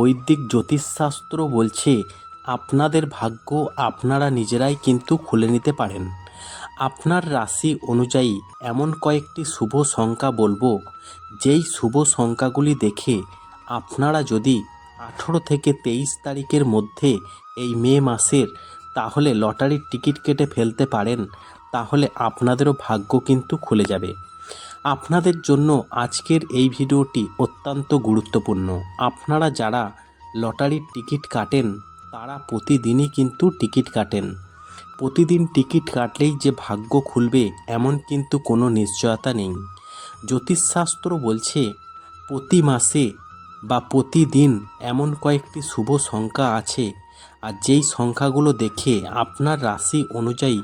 বৈদিক জ্যোতিষশাস্ত্র বলছে, আপনাদের ভাগ্য আপনারা নিজেরাই কিন্তু খুলে নিতে পারেন। আপনার রাশি অনুযায়ী এমন কয়েকটি শুভ সংখ্যা বলব, যেই শুভ সংখ্যাগুলি দেখে আপনারা যদি আঠেরো থেকে তেইশ তারিখের মধ্যে এই মে মাসের তাহলে লটারির টিকিট কেটে ফেলতে পারেন, তাহলে আপনাদেরও ভাগ্য কিন্তু খুলে যাবে। আপনাদের জন্য আজকের এই ভিডিওটি অত্যন্ত গুরুত্বপূর্ণ। আপনারা যারা লটারির টিকিট কাটেন, তারা প্রতিদিনই কিন্তু টিকিট কাটেন। প্রতিদিন টিকিট কাটলেই যে ভাগ্য খুলবে, এমন কিন্তু কোনো নিশ্চয়তা নেই। জ্যোতিষশাস্ত্র বলছে, প্রতি মাসে বা প্রতিদিন এমন কয়েকটি শুভ সংখ্যা আছে, আর যেই সংখ্যাগুলো দেখে আপনার রাশি অনুযায়ী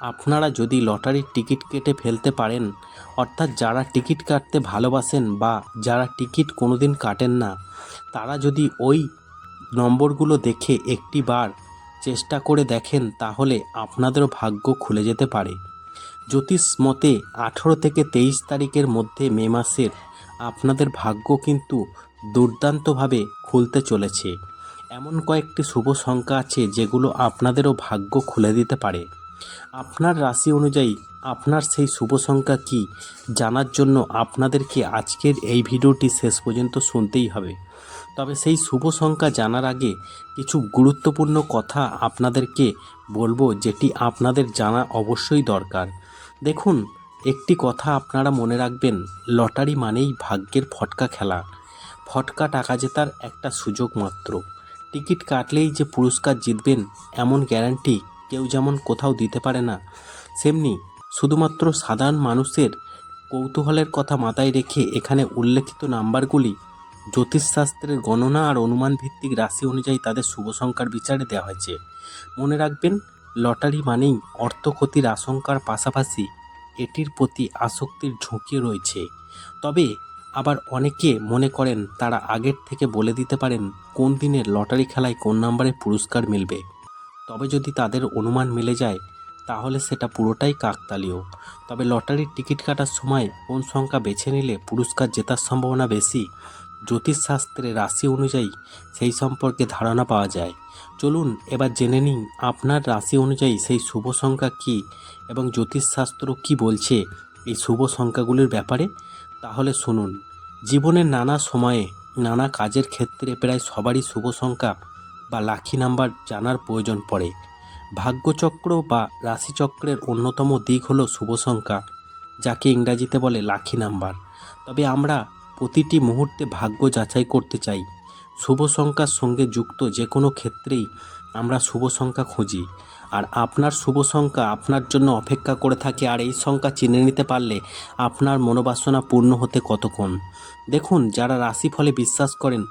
আপনারা যদি লটারির টিকিট কেটে ফেলতে পারেন, অর্থাৎ যারা টিকিট কাটতে ভালোবাসেন বা যারা টিকিট কোনোদিন কাটেন না, তারা যদি ওই নম্বরগুলো দেখে একটি বার চেষ্টা করে দেখেন, তাহলে আপনাদেরও ভাগ্য খুলে যেতে পারে। জ্যোতিষ মতে, আঠেরো থেকে তেইশ তারিখের মধ্যে মে মাসের আপনাদের ভাগ্য কিন্তু দুর্দান্তভাবে খুলতে চলেছে। এমন কয়েকটি শুভ সংখ্যা আছে, যেগুলো আপনাদেরও ভাগ্য খুলে দিতে পারে। আপনার রাশি অনুযায়ী আপনার সেই শুভ সংখ্যা কি জানার জন্য আপনাদেরকে আজকের এই ভিডিওটি শেষ পর্যন্ত শুনতেই হবে। তবে সেই শুভ সংখ্যা জানার আগে কিছু গুরুত্বপূর্ণ কথা আপনাদেরকে বলব যেটি আপনাদের জানা অবশ্যই দরকার। দেখুন, একটি কথা আপনারা মনে রাখবেন, লটারি মানেই ভাগ্যের ফটকা খেলা। ফটকা টাকা জেতার একটা সুযোগ মাত্র। টিকিট কাটলেই যে পুরস্কার জিতবেন, এমন গ্যারান্টি কেউ যেমন কোথাও দিতে পারে না, সেমনি শুধুমাত্র সাধারণ মানুষের কৌতূহলের কথা মাথায় রেখে এখানে উল্লেখিত নাম্বারগুলি জ্যোতিষশাস্ত্রের গণনা আর অনুমান ভিত্তিক রাশি অনুযায়ী তাদের শুভ সংখ্যার বিচারে দেওয়া হয়েছে। মনে রাখবেন, লটারি মানেই অর্থ ক্ষতির আশঙ্কার পাশাপাশি এটির প্রতি আসক্তির ঝুঁকি রয়েছে। তবে আবার অনেকে মনে করেন, তারা আগের থেকে বলে দিতে পারেন, কোন দিনের লটারি খেলায় কোন নম্বরে পুরস্কার মিলবে। তবে যদি তাদের অনুমান মিলে যায়, তাহলে সেটা পুরোটাই কাকতালীয়। তবে লটারির টিকিট কাটার সময় কোন সংখ্যা বেছে নিলে পুরস্কার জেতার সম্ভাবনা বেশি? জ্যোতিষশাস্ত্রে রাশি অনুযায়ী সেই সম্পর্কে ধারণা পাওয়া যায়। চলুন এবার জেনে নিন আপনার রাশি অনুযায়ী সেই শুভ সংখ্যা কী এবং জ্যোতিষশাস্ত্র কি বলছে এই শুভ সংখ্যাগুলির ব্যাপারে? তাহলে শুনুন। জীবনের নানা সময়ে নানা কাজের ক্ষেত্রে প্রায় সবারই শুভ সংখ্যা বা লাখি নাম্বার জানার প্রয়োজন পড়ে। ভাগ্যচক্র বা রাশিচক্রের অন্যতম দিক হলো শুভ সংখ্যা, যাকে ইংরাজিতে বলে লাখি নাম্বার। তবে আমরা প্রতিটি মুহূর্তে ভাগ্য যাচাই করতে চাই। শুভ সংখ্যার সঙ্গে যুক্ত যে কোনো ক্ষেত্রেই আমরা শুভ সংখ্যা খুঁজি। আর আপনার শুভ সংখ্যা আপনার জন্য অপেক্ষা করে থাকে, আর এই সংখ্যা চিনে নিতে পারলে আপনার মনোবাসনা পূর্ণ হতে কতক্ষণ? দেখুন, যারা রাশিফলে বিশ্বাস করেন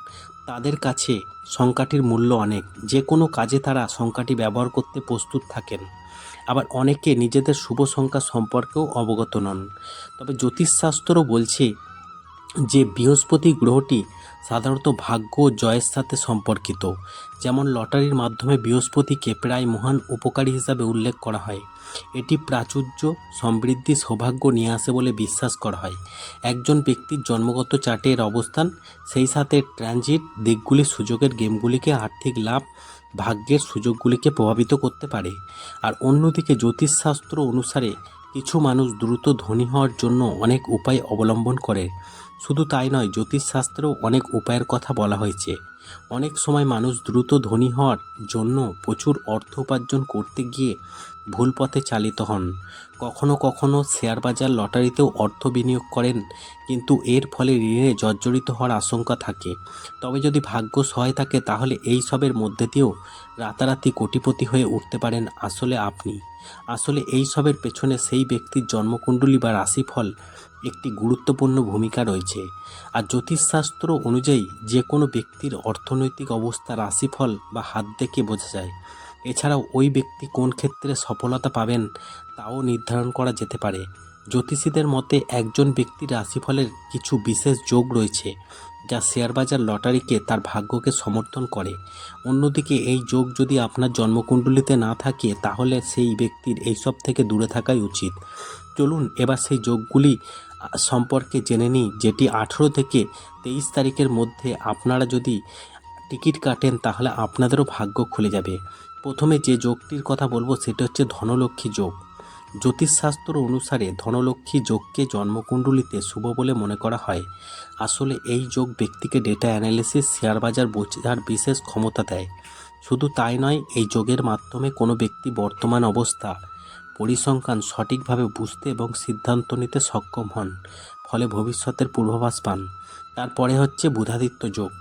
তাদের কাছে সংখ্যাটির মূল্য অনেক। যে কোনো কাজে তারা সংখ্যাটি ব্যবহার করতে প্রস্তুত থাকেন। আবার অনেকে নিজেদের শুভ সংখ্যা সম্পর্কেও অবগত নন। তবে জ্যোতিষশাস্ত্র বলছে যে বৃহস্পতি গ্রহটি সাধারণত ভাগ্য ও জয়ের সাথে সম্পর্কিত। যেমন লটারির মাধ্যমে বৃহস্পতিকে প্রায় মহান উপকারী হিসাবে উল্লেখ করা হয়। এটি প্রাচুর্য, সমৃদ্ধি, সৌভাগ্য নিয়ে আসে বলে বিশ্বাস করা হয়। একজন ব্যক্তির জন্মগত চার্টের অবস্থান, সেই সাথে ট্রানজিট, দিকগুলি সুযোগের গেমগুলিকে আর্থিক লাভ, ভাগ্যের সুযোগগুলিকে প্রভাবিত করতে পারে। আর অন্যদিকে জ্যোতিষশাস্ত্র অনুসারে কিছু মানুষ দ্রুত ধনী হওয়ার জন্য অনেক উপায় অবলম্বন করে। শুধু তাই নয়, জ্যোতিষশাস্ত্রেও অনেক উপায়ের কথা বলা হয়েছে। অনেক সময় মানুষ দ্রুত ধনী হওয়ার জন্য প্রচুর অর্থ উপার্জন করতে গিয়ে ভুল পথে চালিত হন। কখনো কখনো শেয়ার বাজার লটারিতেও অর্থ বিনিয়োগ করেন, কিন্তু এর ফলে ঋণে জর্জরিত হওয়ার আশঙ্কা থাকে। তবে যদি ভাগ্য সহায় থাকে, তাহলে এই সবের মধ্যে দিয়েও রাতারাতি কোটিপতি হয়ে উঠতে পারেন আসলে আপনি। আসলে এই সবের পেছনে সেই ব্যক্তির জন্মকুণ্ডলী বা রাশিফল একটি গুরুত্বপূর্ণ ভূমিকা রয়েছে। আর জ্যোতিষশাস্ত্র অনুযায়ী যে কোনো ব্যক্তির অর্থনৈতিক অবস্থা, রাশিফল বা হাত দেখে বোঝা যায়। এছাড়াও ওই ব্যক্তি কোন ক্ষেত্রে সফলতা পাবেন তাও নির্ধারণ করা যেতে পারে। জ্যোতিষীদের মতে একজন ব্যক্তির রাশিফলের কিছু বিশেষ যোগ রয়েছে, যা শেয়ার বাজার লটারিকে তার ভাগ্যকে সমর্থন করে। অন্যদিকে এই যোগ যদি আপনার জন্মকুণ্ডলিতে না থাকে, তাহলে সেই ব্যক্তির এইসব থেকে দূরে থাকাই উচিত। চলুন এবার সেই যোগগুলি সম্পর্কে জেনে নিই, যেটি আঠেরো থেকে তেইশ তারিখের মধ্যে আপনারা যদি টিকিট কাটেন, তাহলে আপনাদেরও ভাগ্য খুলে যাবে। প্রথমে যে যোগটির কথা বলব, সেটা হচ্ছে ধনলক্ষ্মী যোগ। জ্যোতিষশাস্ত্র অনুসারে ধনলক্ষ্মী যোগকে জন্মকুণ্ডলিতে শুভ বলে মনে করা হয়। আসলে এই যোগ ব্যক্তিকে ডেটা অ্যানালিসিস শেয়ার বাজার বোঝার বিশেষ ক্ষমতা দেয়। শুধু তাই নয়, এই যোগের মাধ্যমে কোনো ব্যক্তি বর্তমান অবস্থা পরিসংখ্যান সঠিকভাবে বুঝতে এবং সিদ্ধান্ত নিতে সক্ষম হন, ফলে ভবিষ্যতের পূর্বাভাস পান। তারপরে হচ্ছে বুধাদিত্য যোগ।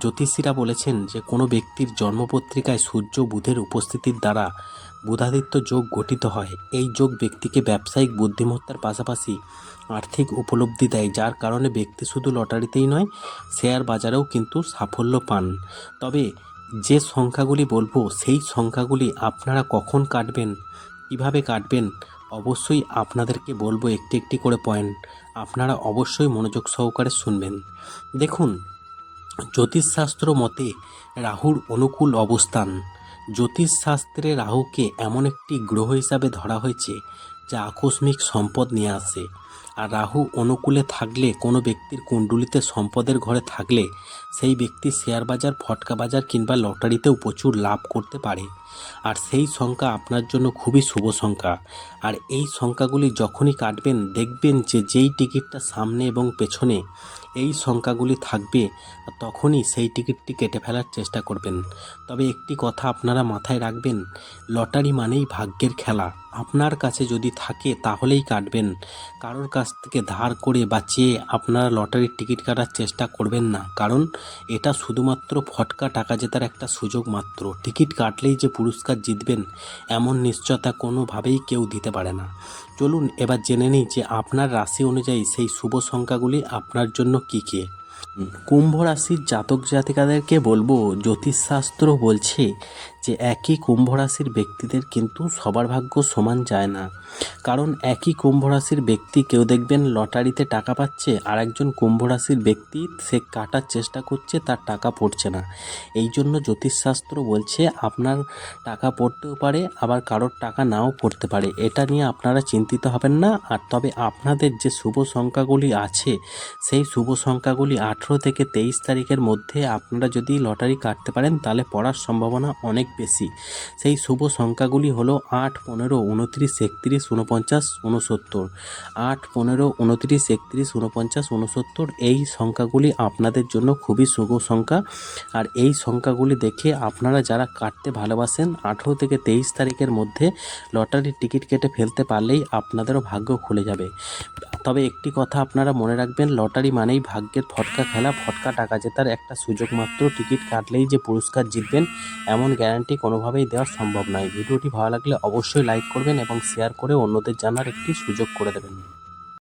জ্যোতিষীরা বলেছেন যে, কোনো ব্যক্তির জন্মপত্রিকায় সূর্য বুধের উপস্থিতির দ্বারা বুধাদিত্য যোগ গঠিত হয়। এই যোগ ব্যক্তিকে ব্যবসায়িক বুদ্ধিমত্তার পাশাপাশি আর্থিক উপলব্ধি দেয়, যার কারণে ব্যক্তি শুধু লটারিতেই নয়, শেয়ার বাজারেও কিন্তু সাফল্য পান। তবে যে সংখ্যাগুলি বলব, সেই সংখ্যাগুলি আপনারা কখন কাটবেন কীভাবে কাটবেন? অবশ্যই আপনাদেরকে বলব একটি একটি করে পয়েন্ট আপনারা অবশ্যই মনোযোগ সহকারে শুনবেন। দেখুন, জ্যোতিষশাস্ত্র মতে রাহুর অনুকূল অবস্থান। জ্যোতিষশাস্ত্রে রাহুকে এমন একটি গ্রহ হিসাবে ধরা হয়েছে, যা আকস্মিক সম্পদ নিয়ে আসে। আর রাহু অনুকূলে থাকলে, কোনো ব্যক্তির কুণ্ডুলিতে সম্পদের ঘরে থাকলে, সেই ব্যক্তি শেয়ার বাজার, ফটকা বাজার কিংবা লটারিতেও প্রচুর লাভ করতে পারে। আর সেই সংখ্যা আপনার জন্য খুবই শুভ সংখ্যা। আর এই সংখ্যাগুলি যখনই কাটবেন, দেখবেন যে যেই টিকিটটা সামনে এবং পেছনে এই সংখ্যাগুলি থাকবে, তখনই সেই টিকিটটি কেটে ফেলার চেষ্টা করবেন। তবে একটি কথা আপনারা মাথায় রাখবেন, লটারি মানেই ভাগ্যের খেলা। আপনার কাছে যদি থাকে, তাহলেই কাটবেন। কারোর কাছ থেকে ধার করে বা চেয়ে আপনারা লটারির টিকিট কাটার চেষ্টা করবেন না। কারণ এটা শুধুমাত্র ফটকা টাকা জেতার একটা সুযোগ মাত্র। টিকিট কাটলেই যে পুরস্কার জিতবেন, এমন নিশ্চয়তা কোনোভাবেই কেউ দিতে পারে না। চলুন এবার জেনে নিই যে আপনার রাশি অনুযায়ী সেই শুভ সংখ্যাগুলি আপনার জন্য কী কী। কুম্ভ রাশির জাতক জাতিকাদেরকে বলব, জ্যোতিষশাস্ত্র বলছে যে একই কুম্ভ রাশির ব্যক্তিদের কিন্তু সবার ভাগ্য সমান যায় না। কারণ একই কুম্ভ রাশির ব্যক্তি কেউ দেখবেন লটারিতে টাকা পাচ্ছে আর একজন কুম্ভ রাশির ব্যক্তি সে কাটার চেষ্টা করছে, তার টাকা পড়ছে না। এই জন্য জ্যোতিষশাস্ত্র বলছে আপনার টাকা পড়তেও পারে, আবার কারোর টাকা নাও পড়তে পারে। এটা নিয়ে আপনারা চিন্তিত হবেন না। আর তবে আপনাদের যে শুভ সংখ্যাগুলি আছে, সেই শুভ সংখ্যাগুলি আঠেরো থেকে তেইশ তারিখের মধ্যে আপনারা যদি লটারি কাটতে পারেন, তাহলে পড়ার সম্ভাবনা অনেক বেশি। সেই শুভ সংখ্যাগুলি হলো আট, পনেরো, উনত্রিশ, একত্রিশ উনপঞ্চাশ উনসত্তর আট, পনেরো, উনত্রিশ, একত্রিশ উনপঞ্চাশ উনসত্তর এই সংখ্যাগুলি আপনাদের জন্য খুবই শুভ সংখ্যা। আর এই সংখ্যাগুলি দেখে আপনারা যারা কাটতে ভালোবাসেন, আঠেরো থেকে তেইশ তারিখের মধ্যে লটারির টিকিট কেটে ফেলতে পারলেই আপনাদেরও ভাগ্য খুলে যাবে। তবে একটি কথা আপনারা মনে রাখবেন, লটারি মানেই ভাগ্যের ফটকা খেলা ফটকা টাকা জেতার একটা সুযোগ মাত্র। টিকিট কাটলেই যে পুরস্কার জিতবেন, এমন গ্যারান্টি কোনোভাবেই দেওয়া সম্ভব নয়। ভিডিওটি ভালো লাগলে অবশ্যই লাইক করবেন এবং শেয়ার করে অন্যদের জানার একটি সুযোগ করে দেবেন।